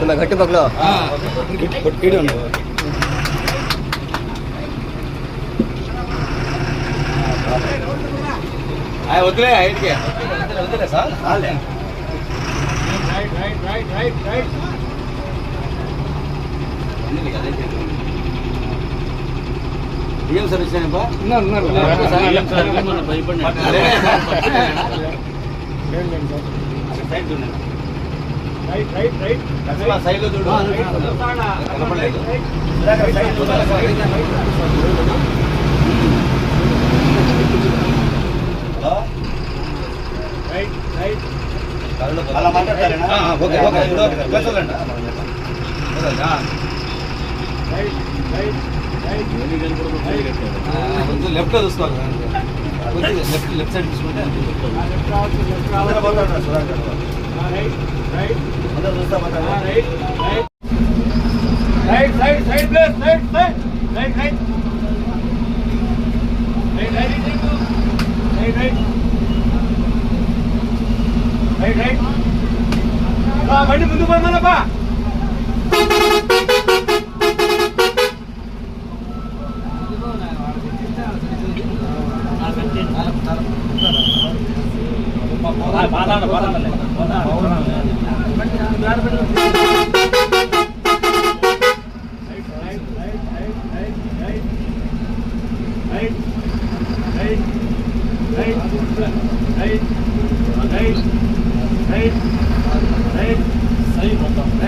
तुम्हें घट्टी पकड़ो आए उतरे हाइट के उतरे सर हाल है right right right right right ఏం సార్ ఇచ్చినాయబ్బా భయపడి సైడ్ చూడు కనపడలేదు అలా మాట్లాడతారేనా ఓకే ఓకే వదలండి కొంచెం లెఫ్ట్ చూసుకోవాలి కొంచెం లెఫ్ట్ లెఫ్ట్ సైడ్ చూసుకుంటే అందరూ పోతారు Sudhakar Right, right, right, please,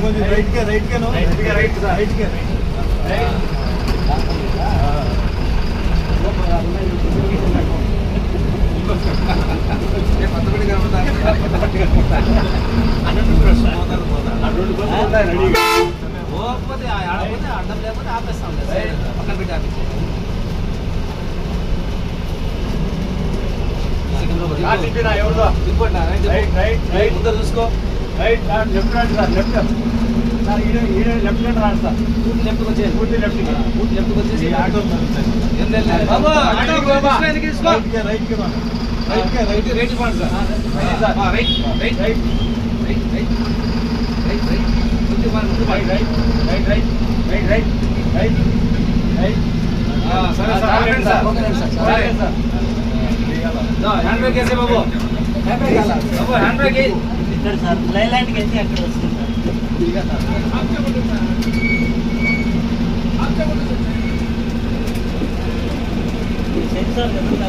కొంచెం రైట్ కే రైట్ కే రైట్. కే రైట్ రైట్ కే పోతే ఆడపోతే అడ్డం లేకపోతే ఆపేస్తాం పక్కన పెట్టి ఆపేస్తాం చూసుకో. రైట్ సార్ లెఫ్ట్ రండి సార్ లెఫ్ట్ సార్ ఈడ ఈడ లెఫ్ట్ రండి రాండి సార్ పూర్తి లెఫ్ట్కి వచ్చేసి పూర్తి లెఫ్ట్కి పూర్తి లెఫ్ట్కి వచ్చేసి ఆటో రైట్కి రైట్కి రైట్ రైట్ పండి sir right right right right right right right ముందు ముందు right right. Right right. Right right. Right సరే సార్ ఆగండి సార్ సరే. సార్ హ్యాండ్ బ్రేక్ వేసే బాబు. హ్యాండ్ బ్రేక్ బాబు హ్యాండ్ బ్రేక్ ఇక్కడ సార్. లైలాండ్కి వెళ్ళి అక్కడ వస్తుంది సార్ సెన్సార్ కదా